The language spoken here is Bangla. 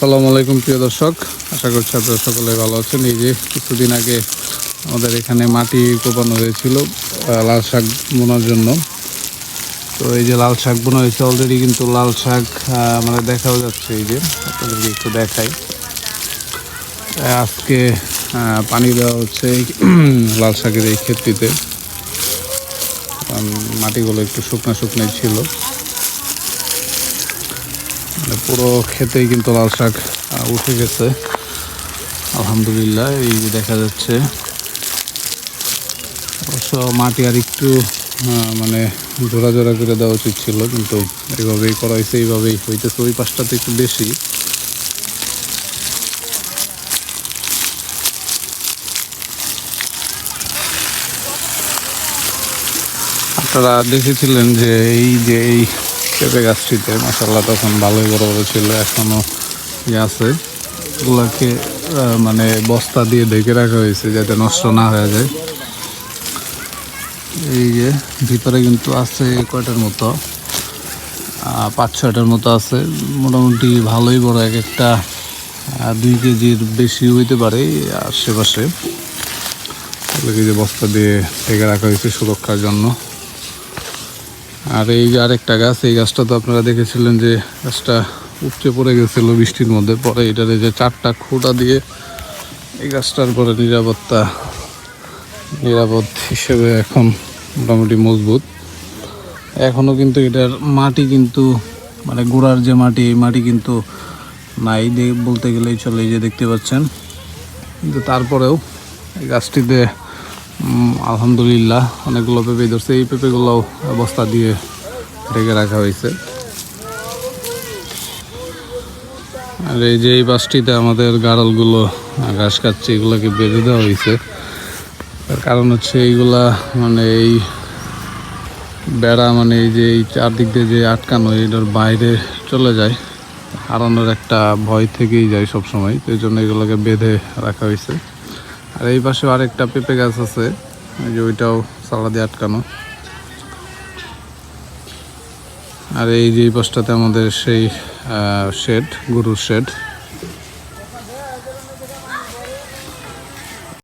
আসসালামু আলাইকুম, প্রিয় দর্শক। আশা করছি আপনারা সকলে ভালো আছেন। এই যে কিছুদিন আগে আমাদের এখানে মাটি কোপানো হয়েছিল লাল শাক বোনার জন্য। তো এই যে লাল শাক বোনা হয়েছে অলরেডি কিন্তু লাল শাক মানে দেখাও যাচ্ছে এই যে, আপনাদেরকে একটু দেখাই। আজকে পানি দেওয়া হচ্ছে লাল শাকের এই ক্ষেত্রিতে। কারণ মাটিগুলো একটু শুকনো শুকনোই ছিল। পুরো খেতেই কিন্তু লাল শাক উঠে গেছে। আলহামদুলিল্লাহ, এই যে দেখা যাচ্ছে। অবশ্য মাটি আর একটু মানে জোড়া জোড়া করে দেওয়া উচিত ছিল, কিন্তু এইভাবেই করা হয়েছে, এইভাবেই হইতেছে। ওই পাশটাতে একটু বেশি। আপনারা দেখেছিলেন যে এই যে এই পেঁপে গাছটিতে মশাল্লা তখন ভালোই বড় বড় ছিল এখনও ইয়ে আছে। ওগুলাকে মানে বস্তা দিয়ে ঢেকে রাখা হয়েছে যাতে নষ্ট না হয়ে যায়। এই যে, ভিতরে কিন্তু আছে কয়টার মতো? পাঁচ, ছয়টার মতো আছে। মোটামুটি ভালোই বড় এক একটা দুই কেজির বেশি হইতে পারে আশেপাশে। এগুলোকে যে বস্তা দিয়ে ঢেকে রাখা হয়েছে সুরক্ষার জন্য। আর এই যে আরেকটা গাছ, এই গাছটা তো আপনারা দেখেছিলেন যে গাছটা উপচে পড়ে গেছিল বৃষ্টির মধ্যে। পরে এটার যে চারটা খুঁটা দিয়ে এই গাছটার পরে নিরাপত্তা, নিরাপদ হিসেবে এখন মোটামুটি মজবুত। এখনও কিন্তু এটার মাটি কিন্তু মানে গোড়ার যে মাটি, এই মাটি কিন্তু নাই বলতে গেলেই চলে, এই যে দেখতে পাচ্ছেন। কিন্তু তারপরেও এই গাছটিতে আলহামদুলিল্লাহ, অনেকগুলো পেঁপে ধরছে। এই পেঁপেগুলোও বস্তা দিয়ে ঢেকে রাখা হয়েছে। আর এই যে এই বাসটিতে আমাদের গাড়লগুলো, ঘাস খাচ্ছে এগুলোকে বেঁধে দেওয়া হয়েছে। তার কারণ হচ্ছে এইগুলা মানে এই বেড়া মানে এই যে এই চারদিক দিয়ে যে আটকানো, এটার বাইরে চলে যায়। হারানোর একটা ভয় থেকেই যায় সব সময় তো এই জন্য এগুলোকে বেঁধে রাখা হয়েছে। আর এই পাশে আরেকটা পেঁপে গাছ আছে। ওই যে ওইটাও সালা দিয়ে আটকানো। আর এই যে এই পাশটাতে আমাদের সেই শেড গরুর শেড